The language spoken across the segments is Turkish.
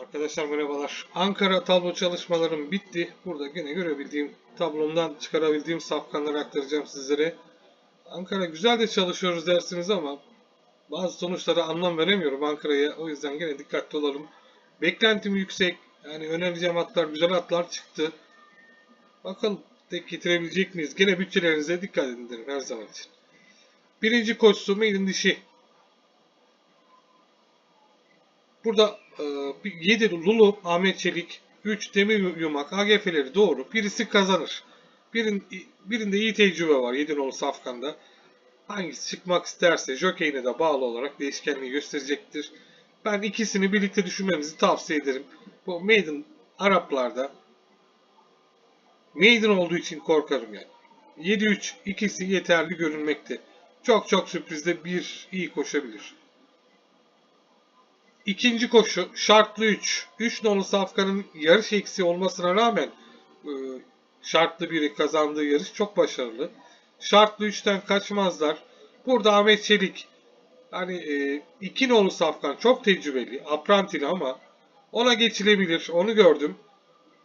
Arkadaşlar merhabalar. Ankara tablo çalışmalarım bitti. Burada yine görebildiğim tablomdan çıkarabildiğim safkanları aktaracağım sizlere. Ankara güzel de çalışıyoruz dersiniz ama bazı sonuçlara anlam veremiyorum Ankara'ya. O yüzden gene dikkatli olalım. Beklentim yüksek. Yani önereceğim atlar güzel atlar çıktı. Bakalım tek getirebilecek miyiz? Gene bütçelerinize dikkat edin derim her zaman için. Birinci koşusu Maiden dişi. Burada 7 Lulu, Ahmet Çelik, 3 Demir Yumak, AGF'leri doğru. Birisi kazanır. Birin, birinde iyi tecrübe var 7 nolu Safkan'da. Hangisi çıkmak isterse jokeyine de bağlı olarak değişkenliği gösterecektir. Ben ikisini birlikte düşünmemizi tavsiye ederim. Bu Maiden Araplarda Maiden olduğu için korkarım yani. 7-3 ikisi yeterli görünmekte. Çok çok sürprizde bir iyi koşabilir. İkinci koşu şartlı 3. 3 nolu Safkan'ın yarış eksiği olmasına rağmen e, şartlı biri kazandığı yarış çok başarılı. Şartlı 3'ten kaçmazlar. Burada Ahmet Çelik hani 2 nolu Safkan çok tecrübeli, aprantili ama ona geçilebilir. Onu gördüm.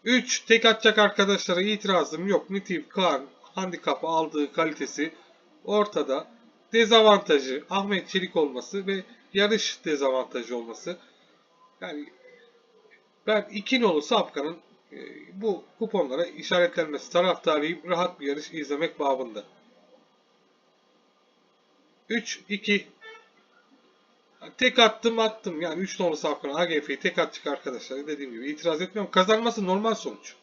3 tek atacak arkadaşlara itirazım yok. Nitif Kaan handikap aldığı kalitesi ortada. Dezavantajı Ahmet Çelik olması ve yarış dezavantajı olması. Yani ben iki nolu Safkan'ın e, bu kuponlara işaretlenmesi taraftarıyım. Rahat bir yarış izlemek babında. 3 2 Tek attım attım. Yani 3 nolu Safkan AGF'yi tek attık arkadaşlar. Dediğim gibi itiraz etmiyorum. Kazanması normal sonuç.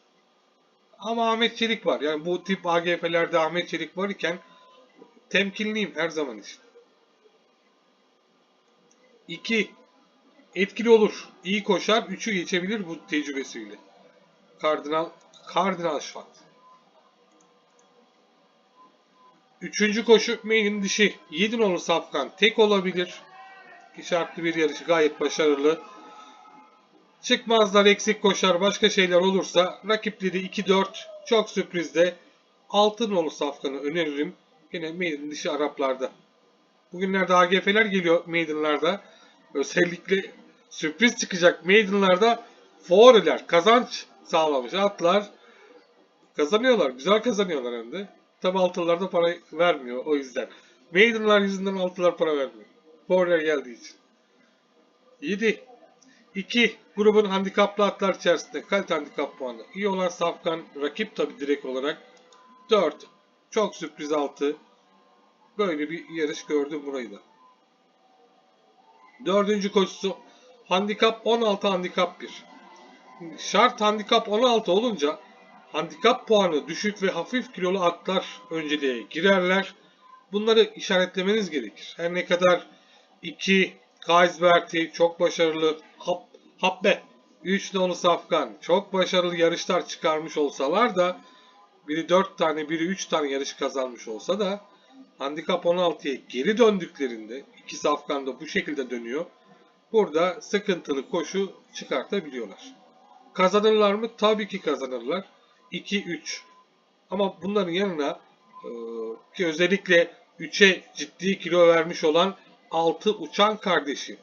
Ama Ahmet Çelik var. Yani bu tip AGF'lerde Ahmet Çelik var iken temkinliyim her zaman için. 2. Etkili olur. İyi koşar. 3'ü geçebilir bu tecrübesiyle. Kardinal Kardinal Şat. Üçüncü koşu Main'in dişi. 7 nolu Safkan tek olabilir. İşaretli bir yarışı gayet başarılı. Çıkmazlar eksik koşar başka şeyler olursa rakipleri 2-4 çok sürprizde 6 nolu Safkan'ı öneririm. Yine Maiden dışı Araplarda. Bugünlerde AGF'ler geliyor Maiden'larda. Özellikle sürpriz çıkacak Maiden'larda favoriler kazanç sağlamış atlar kazanıyorlar. Güzel kazanıyorlar hem de. Tabi altılarda para vermiyor o yüzden. Maiden'lar yüzünden altılar para vermiyor. Favoriler geldiği için. 7. 2. Grubun handikaplı atlar içerisinde kalite handikap puanı. iyi olan Safkan rakip tabi direkt olarak. 4. Çok sürpriz altı. Böyle bir yarış gördüm burayı da. Dördüncü koşusu handikap 16 handikap 1. Şart handikap 16 olunca handikap puanı düşük ve hafif kilolu atlar önceliğe girerler. Bunları işaretlemeniz gerekir. Her ne kadar 2 Kaisberti çok başarılı Hap, Habbe 3 nolu Safkan çok başarılı yarışlar çıkarmış olsalar da biri 4 tane biri 3 tane yarış kazanmış olsa da Handikap 16'ya geri döndüklerinde iki safkan da bu şekilde dönüyor. Burada sıkıntılı koşu çıkartabiliyorlar. Kazanırlar mı? Tabii ki kazanırlar. 2-3. Ama bunların yanına e, ki özellikle 3'e ciddi kilo vermiş olan 6 uçan kardeşi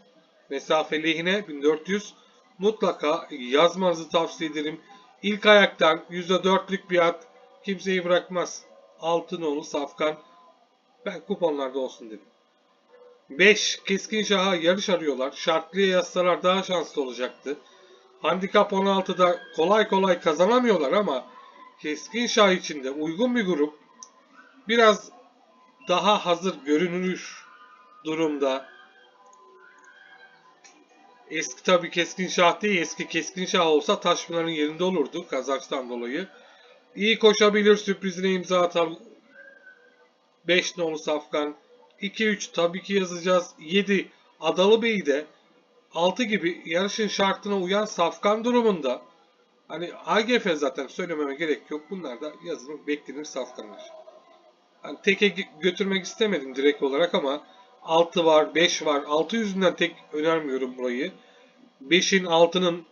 mesafe lehine 1400 mutlaka yazmanızı tavsiye ederim. İlk ayaktan %4'lük bir at kimseyi bırakmaz. Altın oğlu Safkan ben kuponlarda olsun dedim. 5. Keskin Şah'a yarış arıyorlar. Şartlıya yazsalar daha şanslı olacaktı. Handikap 16'da kolay kolay kazanamıyorlar ama Keskin Şah için de uygun bir grup. Biraz daha hazır görünür durumda. Eski tabi Keskin Şah değil. Eski Keskin Şah olsa Taşpınar'ın yerinde olurdu kazançtan dolayı. İyi koşabilir sürprizine imza atan 5 nolu Safkan. 2-3 tabii ki yazacağız. 7 Adalı Bey'i de 6 gibi yarışın şartına uyan Safkan durumunda. Hani AGF zaten söylememe gerek yok. Bunlar da yazılım beklenir Safkanlar. Hani teke götürmek istemedim direkt olarak ama 6 var, 5 var. 6 yüzünden tek önermiyorum burayı. 5'in 6'nın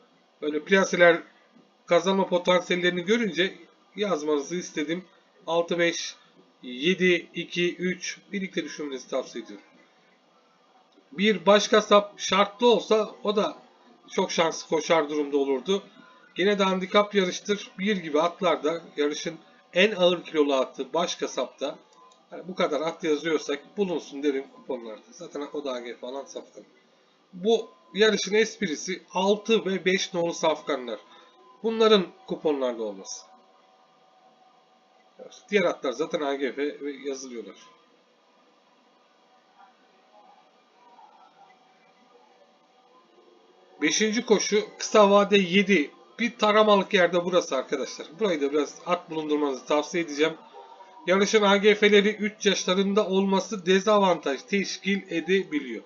böyle plaseler kazanma potansiyellerini görünce yazmanızı istedim. 6-5 7, 2, 3 birlikte düşünmenizi tavsiye ediyorum. Bir başka sap şartlı olsa o da çok şanslı koşar durumda olurdu. Gene de handikap yarıştır. Bir gibi atlarda yarışın en ağır kilolu atı baş kasapta. Yani bu kadar at yazıyorsak bulunsun derim kuponlarda. Zaten o da falan safkan. Bu yarışın esprisi 6 ve 5 nolu safkanlar. Bunların kuponlarda olması. Diğer atlar zaten AGF ve yazılıyorlar. Beşinci koşu kısa vade 7. Bir taramalık yerde burası arkadaşlar. Burayı da biraz at bulundurmanızı tavsiye edeceğim. Yarışın AGF'leri 3 yaşlarında olması dezavantaj teşkil edebiliyor.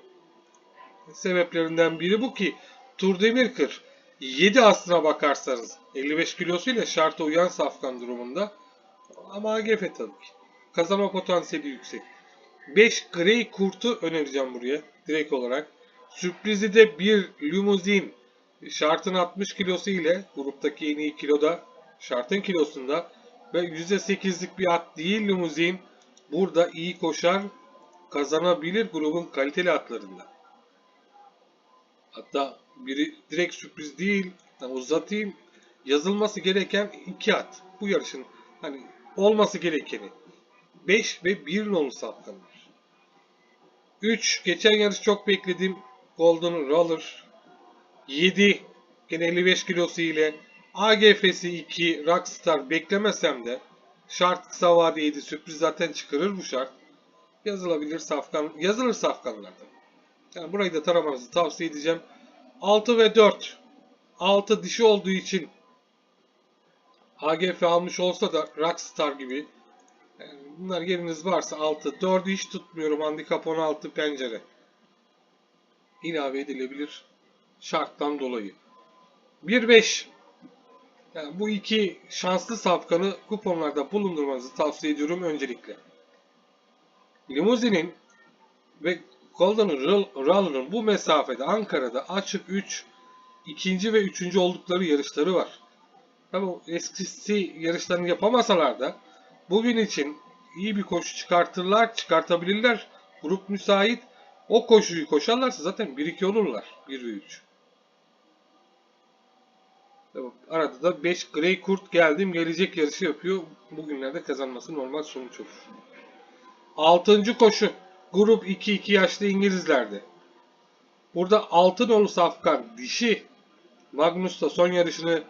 Sebeplerinden biri bu ki Tur Demirkır 7 aslına bakarsanız 55 kilosuyla şarta uyan safkan durumunda ama AGF tabii ki. Kazanma potansiyeli yüksek. 5 Grey Kurt'u önereceğim buraya direkt olarak. Sürprizi de bir limuzin şartın 60 kilosu ile gruptaki en iyi kiloda şartın kilosunda ve %8'lik bir at değil limuzin burada iyi koşar kazanabilir grubun kaliteli atlarında. Hatta biri direkt sürpriz değil yani uzatayım yazılması gereken iki at bu yarışın hani olması gerekeni 5 ve 1 nolu safkanlar. 3 geçen yarış çok bekledim Golden Roller 7 gene 55 kilosu ile AGF'si 2 Rockstar beklemesem de şart kısa vade 7 sürpriz zaten çıkarır bu şart. Yazılabilir safkan yazılır safkanlardan. Yani burayı da taramanızı tavsiye edeceğim. 6 ve 4 6 dişi olduğu için AGF almış olsa da Rockstar gibi yani bunlar yeriniz varsa 6 4'ü hiç tutmuyorum handikap 16 pencere ilave edilebilir şarttan dolayı. 1-5 yani bu iki şanslı safkanı kuponlarda bulundurmanızı tavsiye ediyorum öncelikle. Limuzinin ve Golden Roller'ın bu mesafede Ankara'da açık 3 ikinci ve üçüncü oldukları yarışları var. Tabi eskisi yarışlarını yapamasalar da bugün için iyi bir koşu çıkartırlar, çıkartabilirler. Grup müsait. O koşuyu koşarlarsa zaten 1-2 olurlar. 1 ve 3. Tabii arada da 5 Grey Kurt geldim gelecek yarışı yapıyor. Bugünlerde kazanması normal sonuç olur. 6. koşu. Grup 2-2 yaşlı İngilizlerdi. Burada altın nolu Safkan dişi Magnus da son yarışını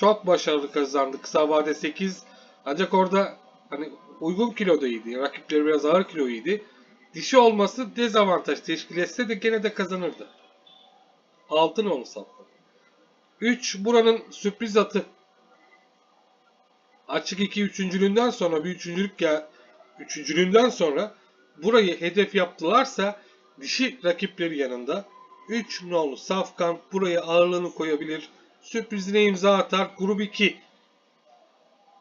çok başarılı kazandı. Kısa vade 8. Ancak orada hani uygun kilodaydı. Rakipleri biraz ağır kiloydu. Dişi olması dezavantaj teşkil etse de gene de kazanırdı. Altın nolu Safkan. 3 buranın sürpriz atı. Açık 2 üçüncülüğünden sonra bir üçüncülük gel üçüncülüğünden sonra burayı hedef yaptılarsa dişi rakipleri yanında 3 nolu Safkan buraya ağırlığını koyabilir. Sürprizine imza atar. Grup 2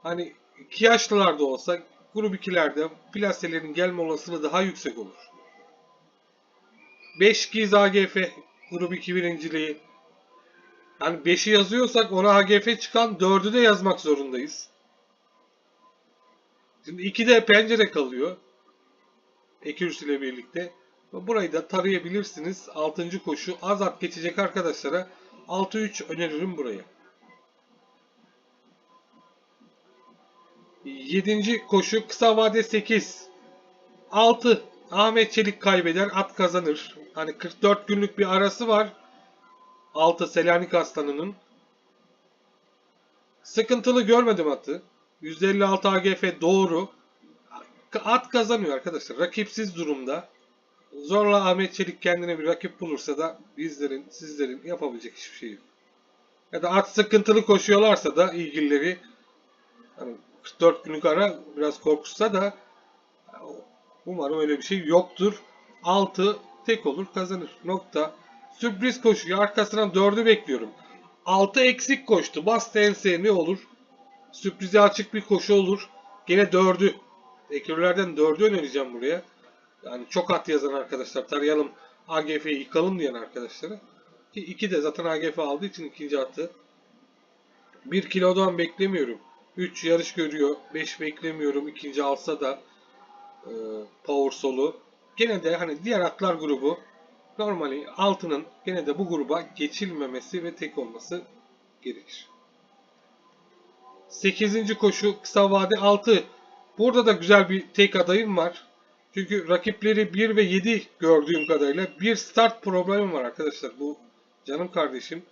hani 2 yaşlılarda olsa grup 2'lerde plaselerin gelme olasılığı daha yüksek olur. 5 Giz AGF grup 2 birinciliği. Yani 5'i yazıyorsak ona AGF çıkan 4'ü de yazmak zorundayız. Şimdi 2 de pencere kalıyor. Ekürüs ile birlikte. Burayı da tarayabilirsiniz. 6. koşu az at geçecek arkadaşlara 6-3 öneririm buraya. 7. koşu kısa vade 8. 6. Ahmet Çelik kaybeder at kazanır. Hani 44 günlük bir arası var. 6 Selanik Aslanı'nın. Sıkıntılı görmedim atı. 156 AGF doğru. At kazanıyor arkadaşlar. Rakipsiz durumda. Zorla Ahmet Çelik kendine bir rakip bulursa da bizlerin, sizlerin yapabilecek hiçbir şey yok. Ya da at sıkıntılı koşuyorlarsa da ilgilileri hani 44 günlük ara biraz korkutsa da umarım öyle bir şey yoktur. 6 tek olur kazanır. Nokta. Sürpriz koşuyor. Arkasından 4'ü bekliyorum. 6 eksik koştu. Bastı ense ne olur? Sürprize açık bir koşu olur. Gene 4'ü. Ekürlerden 4'ü önereceğim buraya. Yani çok at yazan arkadaşlar tarayalım AGF'yi yıkalım diyen arkadaşlara. Ki 2 de zaten AGF aldığı için ikinci atı. 1 kilodan beklemiyorum. 3 yarış görüyor. 5 beklemiyorum. ikinci alsa da e, Power Solu. Gene de hani diğer atlar grubu normali altının gene de bu gruba geçilmemesi ve tek olması gerekir. 8. koşu kısa vade 6. Burada da güzel bir tek adayım var. Çünkü rakipleri 1 ve 7 gördüğüm kadarıyla bir start problemi var arkadaşlar. Bu canım kardeşim.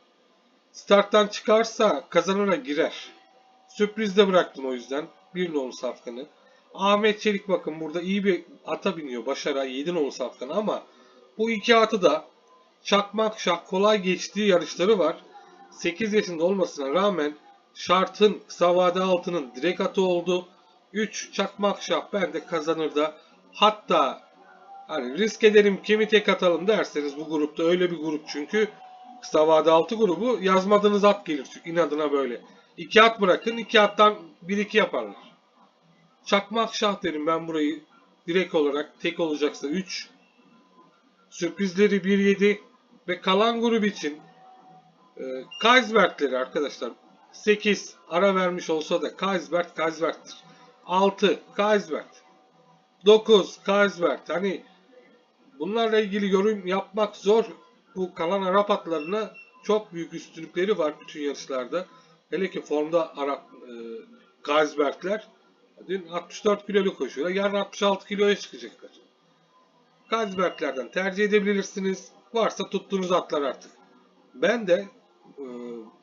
Starttan çıkarsa kazanana girer. Sürprizde bıraktım o yüzden. Bir nolu safkanı. Ahmet Çelik bakın burada iyi bir ata biniyor. Başara 7 nolu safkanı ama bu iki atı da çakmak şah kolay geçtiği yarışları var. 8 yaşında olmasına rağmen şartın kısa vade altının direkt atı oldu. 3 çakmak şah bende kazanır da hatta hani risk edelim kimi tek atalım derseniz bu grupta öyle bir grup çünkü kısa vade altı grubu yazmadığınız at gelir çünkü inadına böyle. 2 at bırakın 2 attan 1-2 yaparlar. Çakmak şah derim ben burayı direkt olarak tek olacaksa 3 sürprizleri 1-7 ve kalan grup için e, Kaisbert'leri arkadaşlar 8 ara vermiş olsa da Kaisbert Kaisbert'tir. 6 Kaisbert 9 Kaisbert hani bunlarla ilgili yorum yapmak zor. Bu kalan Arap atlarına çok büyük üstünlükleri var bütün yarışlarda. Hele ki formda Arap e, Kaisbert'ler dün 64 kilolu koşuyorlar. Yarın 66 kiloya çıkacaklar. Kaisbert'lerden tercih edebilirsiniz. Varsa tuttuğunuz atlar artık. Ben de e,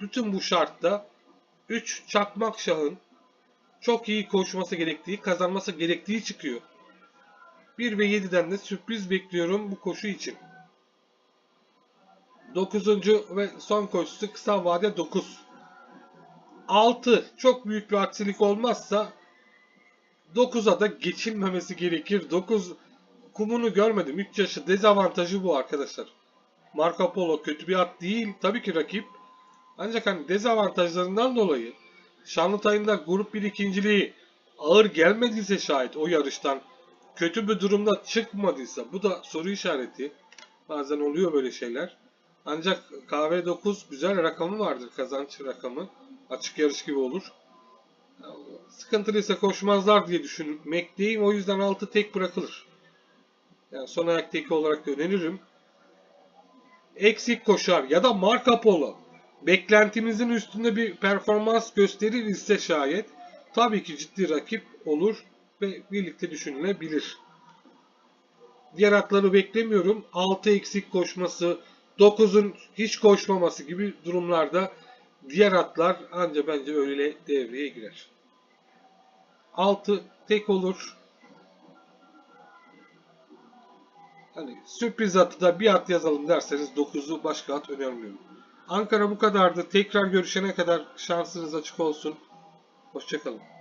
bütün bu şartta 3 çakmak şahın çok iyi koşması gerektiği, kazanması gerektiği çıkıyor. 1 ve 7'den de sürpriz bekliyorum bu koşu için. 9. ve son koşusu kısa vade 9. 6 çok büyük bir aksilik olmazsa 9'a da geçilmemesi gerekir. 9 kumunu görmedim. 3 yaşı dezavantajı bu arkadaşlar. Marco Polo kötü bir at değil. Tabii ki rakip. Ancak hani dezavantajlarından dolayı Şanlıurfa'nda grup 1 ikinciliği ağır gelmediyse şayet o yarıştan kötü bir durumda çıkmadıysa bu da soru işareti. Bazen oluyor böyle şeyler. Ancak KV9 güzel rakamı vardır kazanç rakamı. Açık yarış gibi olur. Sıkıntılıysa koşmazlar diye düşünmekteyim. O yüzden 6 tek bırakılır. Yani son ayak teki olarak öneririm. Eksik koşar ya da Marco Polo beklentimizin üstünde bir performans gösterir ise şayet tabii ki ciddi rakip olur birlikte düşünülebilir. Diğer atları beklemiyorum. 6 eksik koşması, 9'un hiç koşmaması gibi durumlarda diğer atlar anca bence öyle devreye girer. 6 tek olur. Hani sürpriz atı da bir at yazalım derseniz 9'u başka at önermiyorum. Ankara bu kadardı. Tekrar görüşene kadar şansınız açık olsun. Hoşçakalın.